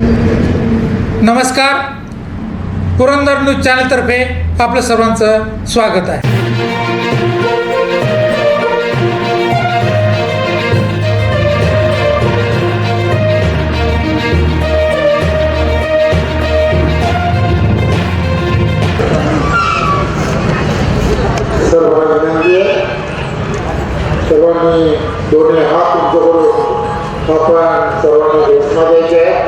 नमस्कार. पुरंदर न्यूज चॅनलतर्फे आपलं सर्वांचं स्वागत आहे. सर्वांनी दोन्ही हात उंच आपण सर्वांना घोषणा द्यायच्या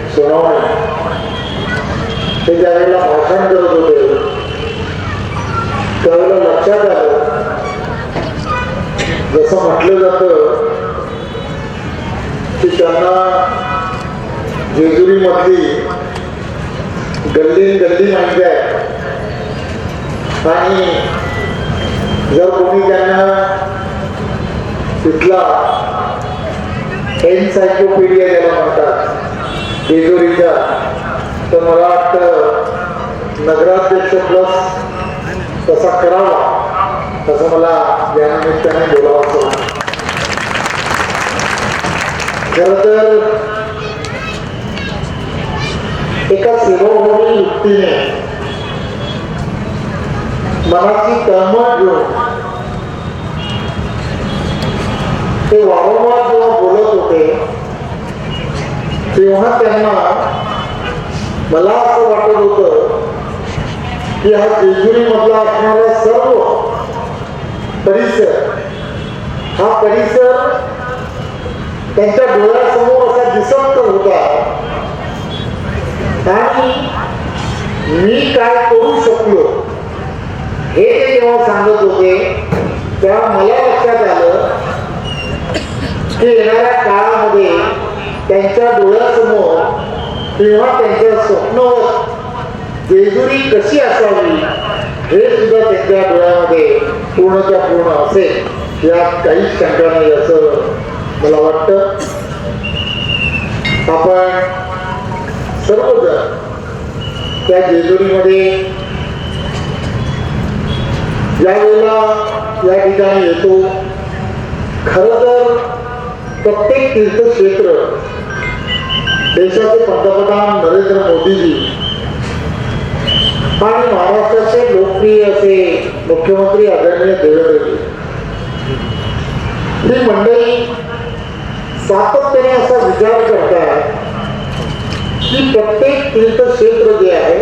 सोनवणे हे ज्यावेळेला भाषण करत होते त्यावेळेला लक्षात आलं जसं म्हटलं जातं की त्यांना जेजुरीमधली गल्ली गल्ली माहिती आहे आणि जर कोणी त्यांना तिथला एन्सायक्लोपीडिया ज्याला म्हणतात जेजुरीचा तर मला वाटतं नगराध्यक्ष प्लस तसा करावा तसं मला या निमित्ताने बोलावं असं वाटतं. खरं तर एका सेवाभावी युक्तीने मनाची तळमळ घेऊन ते वारंवार जेव्हा बोलत होते तेव्हा त्यांना मला असं वाटत होतं की हा जेजुरी मधला असणारा सर्व परिसर हा परिसर त्यांच्या डोळ्यासमोर असा दिसत तर होता. आणि मी काय करू शकलो हे ते जेव्हा सांगत होते. तेव्हा मला लक्षात आलं की येणाऱ्या काळामध्ये त्यांच्या डोळ्यासमोर किंवा त्यांच्या स्वप्नावर जेजुरी कशी असावी हे सुद्धा त्यांच्या डोळ्यामध्ये पूर्णच्या पूर्ण असेल. यात काहीच शंका नाही असं मला वाटतं. आपण सर्वजण त्या जेजुरीमध्ये ज्यावेळेला या ठिकाणी येतो. खरं तर प्रत्येक तीर्थक्षेत्र देशाचे पंतप्रधान नरेंद्र मोदीजी. आणि महाराष्ट्राचे लोकप्रिय असे मुख्यमंत्री आदरणीय देवेंद्रजी. ही मंडळी सातत्याने असा विचार करतात की प्रत्येक तीर्थक्षेत्र जे आहे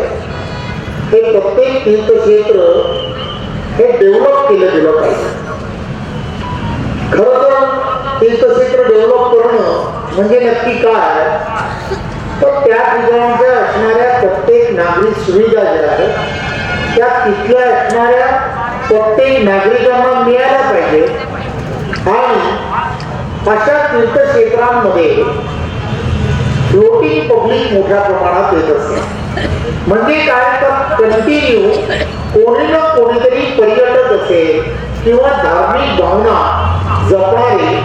ते प्रत्येक तीर्थक्षेत्र हे डेव्हलप केलं गेलं पाहिजे. खरं तर तीर्थक्षेत्र डेव्हलप करणं म्हणजे नक्की काय? तर त्या ठिकाणच्या असणाऱ्या प्रत्येक नागरिक सुविधा ज्या आहेत त्या तिथल्या असणाऱ्या प्रत्येक नागरिकांना मिळायला पाहिजे. आणि अशा तीर्थक्षेत्रांमध्ये फ्लोटिंग पब्लिक मोठ्या प्रमाणात येत असते. म्हणजे काय तर कंटिन्यू कोणी ना कोणीतरी पर्यटक असेल किंवा धार्मिक भावना जपणारी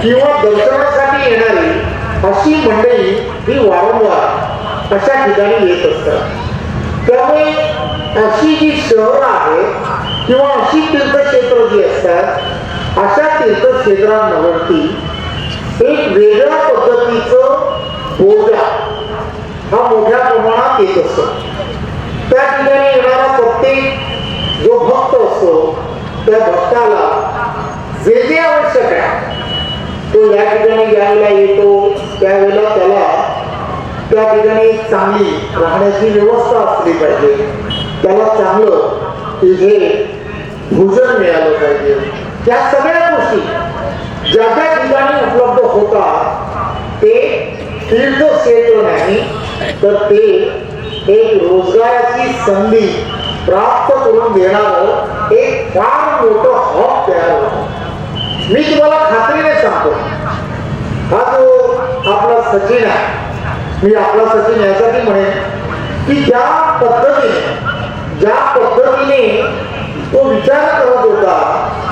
किंवा दर्शनासाठी येणारी अशी मंडळी ही वारंवार अशा ठिकाणी येत असतात. त्यामुळे अशी जी शहरं आहेत किंवा अशी तीर्थक्षेत्र जी असतात अशा तीर्थक्षेत्रांवरती एक वेगळ्या पद्धतीचं बोजा हा मोठ्या प्रमाणात येत असतो. त्या ठिकाणी येणारा प्रत्येक जो भक्त असतो त्या भक्ताला जे जे आवश्यक आहे तो या ठिकाणी ज्यावेळेला येतो त्यावेळेला त्याला त्या ठिकाणी चांगली राहण्याची व्यवस्था असली पाहिजे. त्याला चांगलं तिथे भोजन मिळालं पाहिजे. त्या सगळ्या गोष्टी ज्या त्या ठिकाणी उपलब्ध होतात ते तीर्थक्षेत्र नाही तर ते एक रोजगाराची संधी प्राप्त करून देणार एक फार मोठं हब तयार होत. मी तुम्हाला खात्रीने सांगतो. हा जो आपला सचिन आहे. मी आपला सचिन यासाठी म्हणेन की ज्या पद्धतीने ज्या पद्धतीने तो विचार करत होता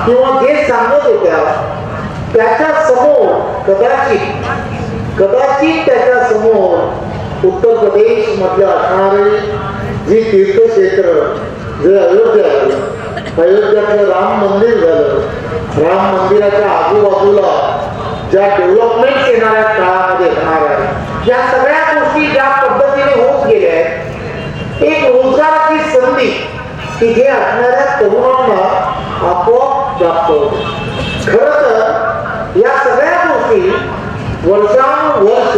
किंवा जे सांगत होत्या त्याच्यासमोर कदाचित कदाचित त्याच्यासमोर उत्तर प्रदेश मधले असणारे जी तीर्थक्षेत्र जे अयोध्या अयोध्यातलं राम मंदिर झालं. राम मंदिराच्या आजूबाजूला ज्या डेव्हलपमेंट येणाऱ्या काळामध्ये आहे या सगळ्या गोष्टी ज्या पद्धतीने होत गेल्या आहेत, एक रोजगाराची संधी की असणाऱ्या तरुणांना आपोआप प्राप्त होते. खर तर या सगळ्या गोष्टी, वर्षानुवर्ष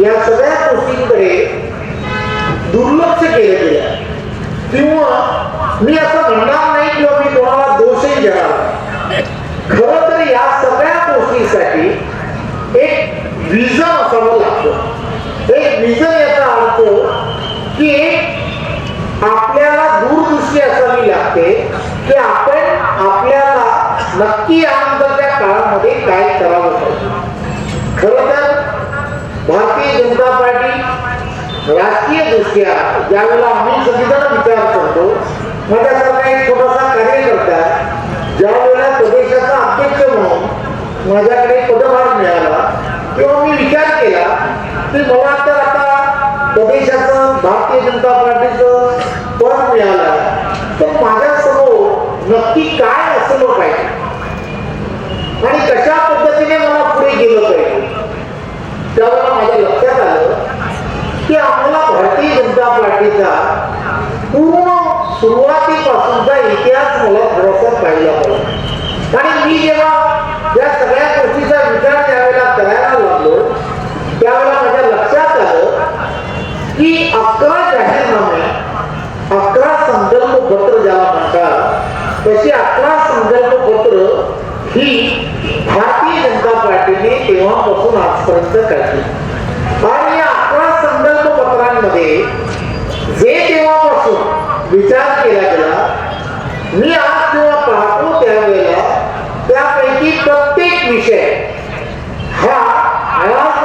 या सगळ्या गोष्टींकडे दुर्लक्ष केले गेले. किंवा मी असं म्हणणार नाही किंवा मी कोणाला दोषही देणार की आपण आपल्याला नक्की आमदारच्या काळामध्ये काय करावं पाहिजे खरं तर भारतीय जनता पार्टी राजकीय दृष्ट्या ज्यावेळेला आम्ही सगळीजण विचार करतो माझ्यासारखा एक छोटासा कार्यकर्ता ज्या वेळेला प्रदेशाचा अध्यक्ष म्हणून माझ्याकडे पदभार मिळाला तेव्हा मी विचार केला की मला तर आता प्रदेशाचं भारतीय जनता पार्टीचं पद मिळालं. तर माझ्या नक्की काय असलं पाहिजे आणि कशा पद्धतीने मला पुढे गेलं पाहिजे? त्यावेळेला माझ्या लक्षात आलं की आम्हाला भारतीय जनता पार्टीचा पूर्ण सुरुवातीपासूनचा इतिहास मला थोडासा पाहिला पाहिजे. आणि मी जेव्हा या सगळ्या गोष्टीचा विचार त्यावेळेला करायला लागलो त्यावेळेला माझ्या लक्षात आलं की अकरा जाहीरनामे अकरा संकल्प पत्र ज्याला म्हणतात तशी अकरा संकल्प पत्र ही भारतीय जनता पार्टीने तेव्हापासून आजपर्यंत काढली आणि या अकरा संकल्प पत्रांमध्ये जे तेव्हापासून विचार केला गेला मी आज जेव्हा पाहतो त्यावेळेला त्यापैकी प्रत्येक विषय हा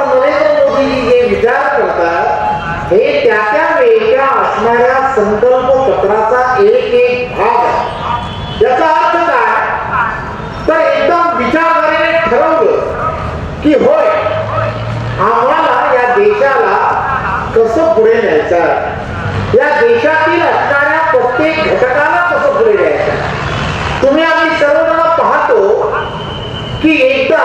नरेंद्र मोदीजी जे विचार करतात हे त्या त्या वेळच्या असणाऱ्या संकल्प पत्राचा एक एक भाग आहे. याचा अर्थ काय? तर एकदम विचारधारेने ठरवलं की होय आम्हाला या देशाला कसं पुढे न्यायचं या देशातील असणाऱ्या प्रत्येक घटकाला कसं पुढे न्यायचं तुम्ही आम्ही सर्वजण पाहतो की एकदा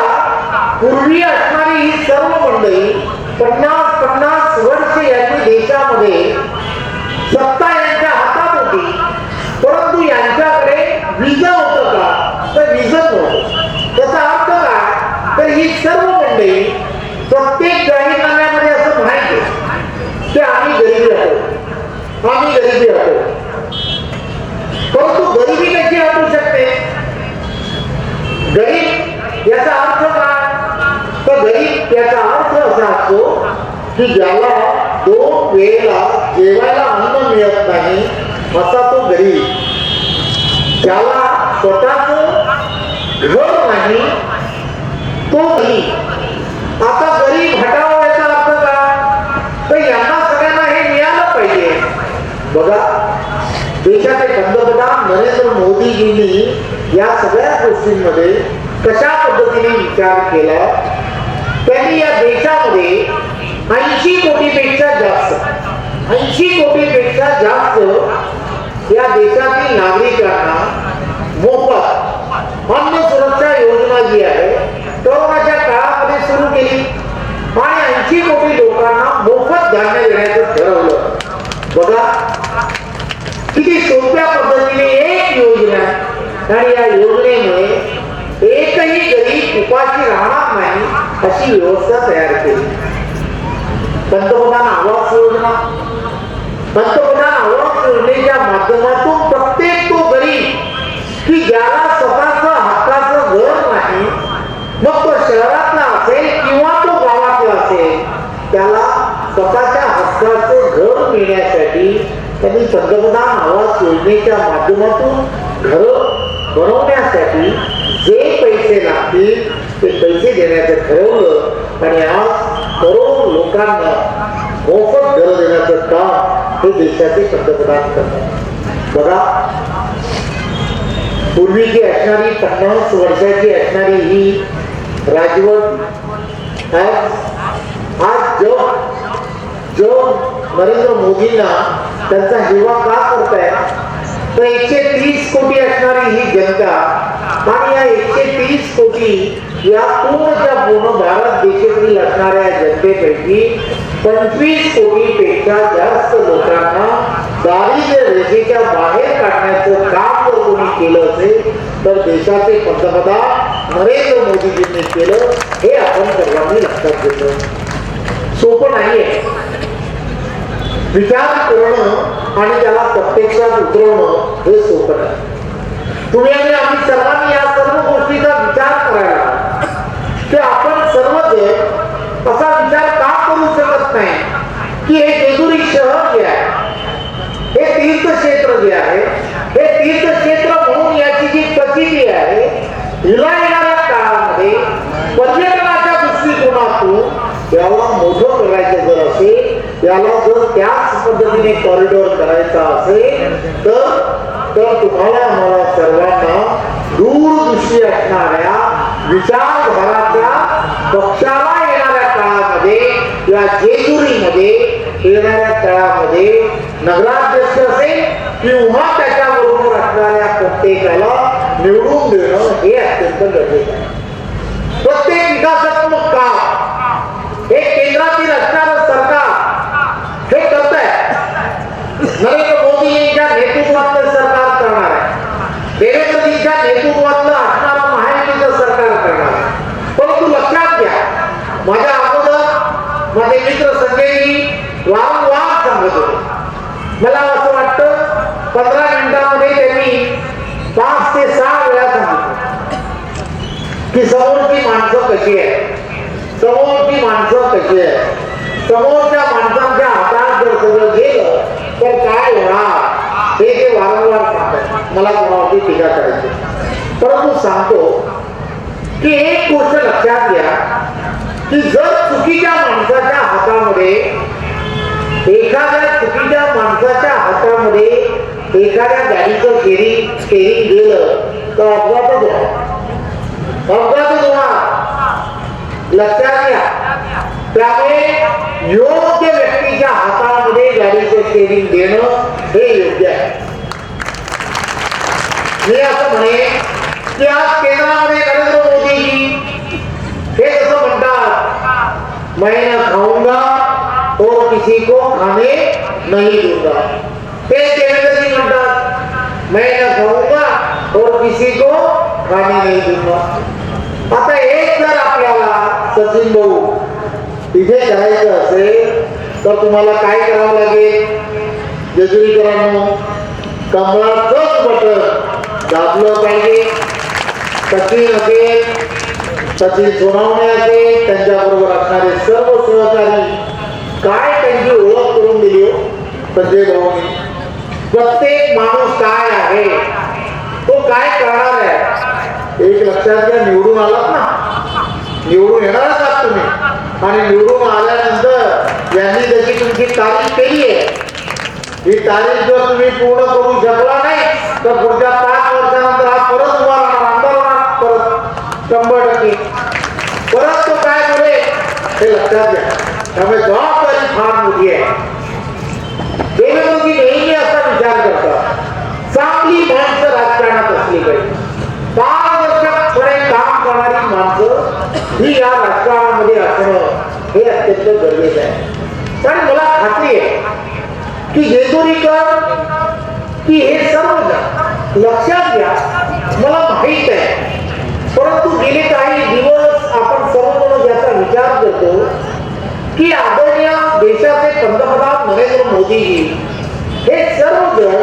पूर्वी असणारी ही सर्व मंडळी पन्नास पन्नास वर्ष यांनी देशामध्ये सत्ता यांच्या हातात होती. परंतु यांच्याकडे विज होत का? तर विजन नव्हतं. त्याचा अर्थ काय? तर ही सर्व मंडळी प्रत्येक जाहीरनाम्यामध्ये असं म्हणायचे की आम्ही गरीब राहतो. आम्ही गरीबी राहतो. परंतु गरिबी कशी असू शकते? गरीब याचा अर्थ काय? त्याचा अर्थ असा असतो की ज्याला दोन वेळेला जेवायला अन्न मिळत नाही असा तो गरीब ज्याला स्वतःच घर नाही तो गरीब आता गरीब हटावा याचा अर्थ काय? तर यांना सगळ्यांना हे मिळालं पाहिजे. बघा देशाचे पंतप्रधान नरेंद्र मोदीजींनी या सगळ्या गोष्टींमध्ये कशा पद्धतीने विचार केला? त्यांनी या देशामध्ये ऐंशी कोटीपेक्षा जास्त ऐंशी कोटीपेक्षा जास्त या देशातील नागरिकांना मोफत अन्न सुरक्षा योजना जी आहे कोरोनाच्या काळामध्ये सुरू केली. आणि ऐंशी कोटी लोकांना मोफत धान्य देण्याचं ठरवलं. बघा किती सोप्या पद्धतीने एक योजना आणि या योजनेमुळे एकही गरीब उपाशी राहणार नाही अशी व्यवस्था तयार केली. पंतप्रधान आवास योजना. पंतप्रधान आवास योजनेच्या माध्यमातून प्रत्येक तो गरीब की ज्याला स्वतःच हक्काचं घर नाही मग तो शहरातला असेल किंवा तो गावातला असेल त्याला स्वतःच्या हक्काचं घर मिळण्यासाठी त्यांनी पंतप्रधान आवास योजनेच्या माध्यमातून घर बनवण्यासाठी पैसे लागतील ते पैसे देण्याचं ठरवलं आणि आज करोड लोकांना मोफत घर देण्याचं काम हे देशाचे पंतप्रधान करतात. बघा पूर्वीची असणारी पन्नास वर्षाची असणारी ही राजवट आज आज जग जग नरेंद्र मोदींना त्यांचा हिवा का करताय तर एकशे तीस कोटी असणारी ही जनता आणि या एकशे तीस कोटी या पूर्णच्या पूर्ण भारत देशातील असणाऱ्या जनतेपैकी पंचवीस कोटीपेक्षा जास्त लोकांना दारिद्र्य रेषेच्या बाहेर काढण्याचं काम जर कोणी केलं असेल तर देशाचे पंतप्रधान नरेंद्र मोदीजींनी केलं हे आपण सर्वांनी लक्षात घेतलं. सोपं नाहीये. विचार करणं आणि त्याला प्रत्यक्षात उतरवणं हे सोपं नाही. तुम्ही आणि आम्ही सर्वांनी या सर्व गोष्टीचा विचार करायला की आपण सर्वजण असा विचार का करू शकत नाही? की हे जेजुरी शहर जे आहे हे तीर्थक्षेत्र जे आहे हे तीर्थक्षेत्र म्हणून याची जी प्रचिती आहे हिला येणाऱ्या काळामध्ये पर्यटनाच्या दृष्टिकोनातून याला मोठं करायचं जर असेल याला जर त्याच पद्धतीने कॉरिडॉर करायचा असेल तर तर तुम्हाला मला सर्वांना दूरदृष्टी असणाऱ्या विचारधाराच्या पक्षाला येणाऱ्या काळामध्ये या जेजुरीमध्ये येणाऱ्या काळामध्ये नगराध्यक्ष असेल किंवा त्याच्याबरोबर असणाऱ्या प्रत्येकाला निवडून देणं हे अत्यंत गरजेचं आहे. प्रत्येक विकास काम हे केंद्रातील असणारं सरकार हे करत आहे नरेंद्र मोदी यांच्या नेतृत्वातलं सरकार करणार आहे देवेंद्रजींच्या नेतृत्वातलं असणारं महायुतीचं सरकार करणार आहे परंतु लक्षात घ्या माझ्या अगोदर माझे मित्र संजयजी वारंवार सांगत. होते मला असं वाटतं पंधरा मिनिटांमध्ये त्यांनी पाच ते सहा वेळा सांगितलं. की समोरची माणसं कशी आहे समोरची माणसं कशी आहे समोरच्या माणसांच्या हातात जर सगळं गेलं तर काय होणार? हे ते वारंवार सांगतात. मला कोणावरती टीका करायची. परंतु सांगतो की एक गोष्ट लक्षात घ्या की जर चुकीच्या माणसाच्या हातामध्ये एखाद्या चुकीच्या माणसाच्या हातामध्ये एखाद्या गाडीचं स्टेरिंग स्टेरिंग गेलं तर अपघातच होणार अपघातच होणार लक्षात घ्या. त्यामुळे योग्य व्यक्तीच्या हातामध्ये गाडीचं स्टेरिंग देणं हे योग्य आहे. मी असं म्हणे की आज केंद्रामध्ये नरेंद्र मोदीजी हे कसं म्हणतात महिना खाऊंगा किसी को खाने नहीं दूंगा। ते देवेंद्रजी म्हणतात मैं न खाऊंगा और किसी को खाने नहीं दूंगा। आता एक जर आपल्याला सचिन भाऊ तिथे जायचं असेल तर तुम्हाला काय करावं लागेल? जेजुरीकरांनो कमळाचंच बटन दाबलं पाहिजे. सचिन असेल सचिन सोनावणे असेल त्यांच्याबरोबर असणारे सर्व सहकारी काय त्यांची ओळख करून दिली हो संजय प्रत्येक माणूस काय आहे? तो काय करणार आहे? एक लक्षात घ्या निवडून आलात ना. निवडून येणारच आहात तुम्ही. आणि निवडून आल्यानंतर यांनी जशी तुमची तारीख केली आहे ही तारीख जर तुम्ही पूर्ण करू शकला नाही तर पुढच्या पाच वर्षानंतर हा परत उभा राहणार परत. शंभर टक्के. परत तो काय बोले हे लक्षात घ्या. त्यामुळे जबाबदारी फार मोठी आहे. देवेंद्रजी नेहमी असा विचार करतात चांगली माणसं राजकारणात असली पाहिजे. पारदर्शकपणे काम करणारी माणसं ही या राजकारणामध्ये असणं हे अत्यंत गरजेचं आहे. कारण मला खात्री आहे की जेजुरीकर की हे सर्व लक्षात घ्या मला माहीत आहे. परंतु गेले काही दिवस आपण की आदरणीय देशाचे पंतप्रधान नरेंद्र हे सर्वजण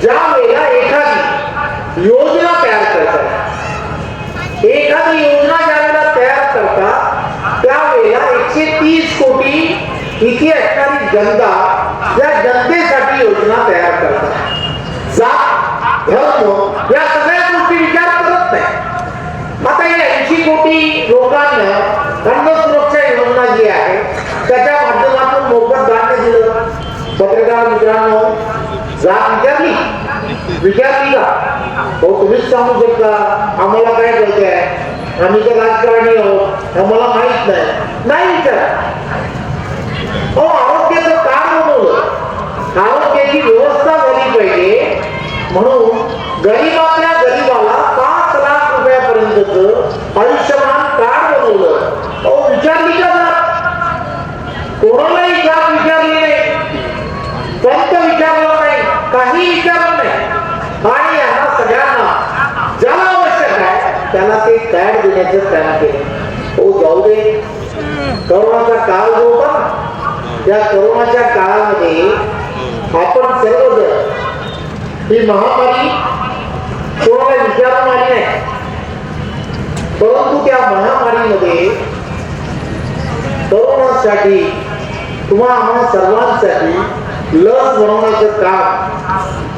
ज्या वेळेला एखादी योजना तयार करतात, एखादी योजना ज्या तयार करतात एकशे तीस कोटी इथे असणारी जनता या जनतेसाठी योजना तयार जात विचारली विचारली का? हो तुम्हीच सांगू शकता. आम्हाला काय कळतंय आम्ही तर राजकारणी आहोत. आम्हाला माहीत नाही. नाही विचार हो आरोग्याचं कार्ड बनवलं आरोग्याची व्यवस्था झाली पाहिजे म्हणून गरीबातल्या गरीबाला पाच लाख रुपयापर्यंतच आयुष्यमान कार्ड बनवलं अहो विचारली का जात कोणालाही जात विचारली नाही पंत विचारलं नाही काही विचारलं नाही आणि यांना सगळ्यांना ज्याला आवश्यक आहे त्याला ते कार्ड काम केलं हो जाऊ दे. करोनाचा काळ जो होता त्या करोनाच्या काळामध्ये आपण सर्वजण ही महामारी कोणाला विचारून आली नाही. परंतु त्या महामारीमध्ये तरुणांसाठी किंवा आम्हा सर्वांसाठी लस बनवण्याचं काम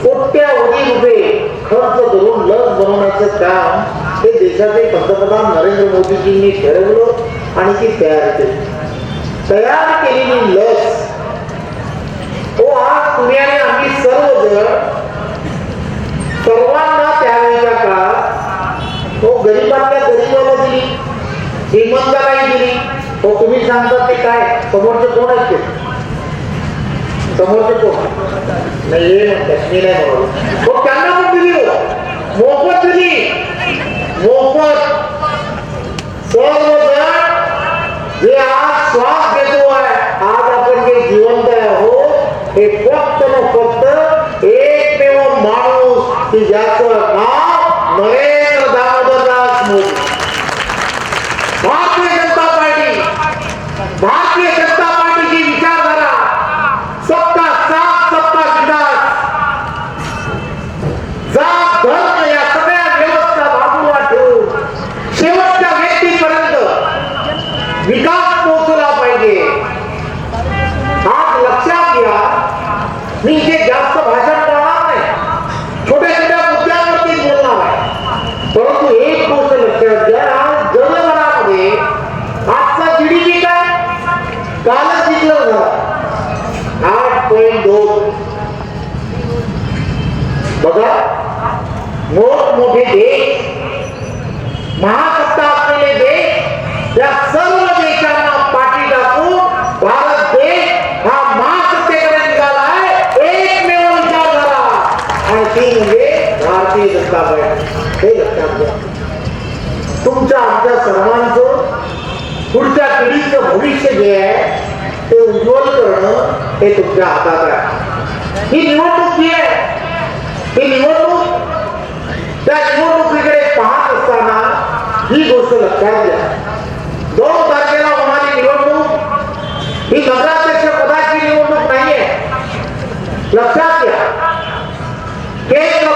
कोट्यावधी रुपये खर्च करून लस बनवण्याचं काम हे देशाचे पंतप्रधान नरेंद्र मोदीजींनी ठरवलं आणि ती तयार केली. तयार केलेली लस. हो आज पुण्याने आणि आम्ही सर्वजण सर्वांना त्यावेळेच्या काळात हो गरीबातल्या गरीबाला दिली श्रीमंतालाही दिली. हो तुम्ही सांगता ते काय? समोरचे कोण आहेत ते? समोरचे कोण? नाही हे म्हणतात मी नाही म्हणत हो त्यांना पण दिली हो. मोफत दिली. मोफत सर्वजण जे आज श्वास घेतो आहे आज आपण जे जिवंत आहोत हे फक्त न फक्त एकमेव माणूस की ज्याचं नाव नरेंद्र दामोदरदास मोदी भारतीय जनता पार्टी भारतीय जनता पार्टीची विचारधारा सबका साथ सबका विकास जात धर्म या सगळ्या व्यवस्था बाजूला ठेवून शेवटच्या व्यक्तीपर्यंत विकास पोहोचला पाहिजे आज लक्षात घ्या मी इथे जास्त भाषण करणार नाही छोट्या छोट्या मुद्द्यांवरती बोलणार आहे परंतु एक गोष्ट लक्षात घ्या आज जगभरामध्ये आजचा जीडीपी काय कालच डिक्लेअर झाला आठ पॉईंट दोन बघा मोठमोठे देश महासत्ता असलेले देश या सर्व देशांना पाठी टाकून भारत देश हा महासत्तेकडे निघाला आहे एकमेव विचार झाला आणि ती म्हणजे भारतीय जनता पार्टी. हे लक्षात घ्या. तुमच्या आमच्या सर्वांचं पुढच्या पिढीचं भविष्य जे आहे ते उज्ज्वल करणं हे तुमच्या हातात आहे ही निवडणूक जी आहे ही निवडणूक त्या निवडणुकीकडे पाहत असताना ही गोष्ट लक्षात घ्या. दोन तारखेला होणारी निवडणूक ही नगराध्यक्ष पदाची निवडणूक नाहीये. लक्षात ¿Qué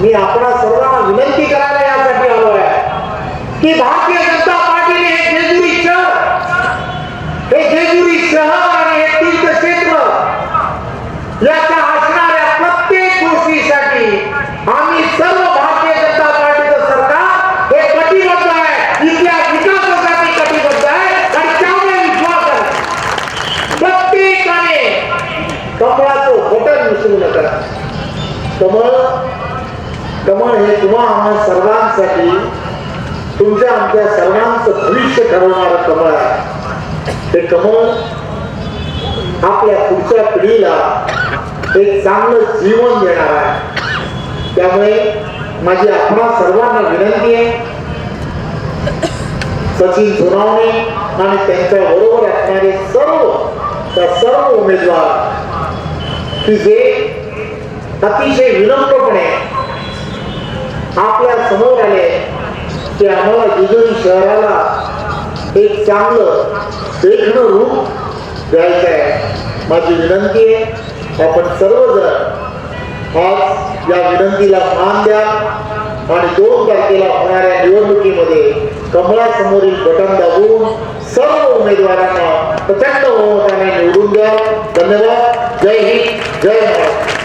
मी आपणा सर्वांना विनंती करायला यासाठी आलो आहे की भारतीय जनता पार्टीने हे जेजुरी शहर हे जेजुरी शहर आणि हे तीर्थक्षेत्र याच्या असणाऱ्या प्रत्येक गोष्टीसाठी आम्ही सर्व भारतीय जनता पार्टीचं सरकार हे कटिबद्ध आहे. इथल्या विकासासाठी कटिबद्ध आहे आणि त्यामुळे विश्वास आहे. प्रत्येकाने कमळाचं होटल मिसळू नका कमळ आणि तुम्हा आम्हा सर्वांसाठी तुमच्या आमच्या सर्वांचं भविष्य ठरवणारं कमळ आहे. ते कमळ आपल्या पुढच्या पिढीला एक चांगलं जीवन देणार आहे. त्यामुळे माझी आपणा सर्वांना विनंती आहे. सचिन सोनावणे आणि त्यांच्या बरोबर असणारे सर्व त्या सर्व उमेदवार की जे अतिशय विनम्रपणे आपल्यासमोर आले की आम्हाला जेजुरी शहराला एक चांगलं देखणं रूप द्यायचं आहे माझी विनंती आहे आपण सर्वजण आज या विनंतीला मान द्या आणि दोन तारखेला होणाऱ्या निवडणुकीमध्ये कमळासमोरील बटन दाबून सर्व उमेदवारांना प्रचंड बहुमताने निवडून द्या धन्यवाद. जय हिंद. जय महाराष्ट्र.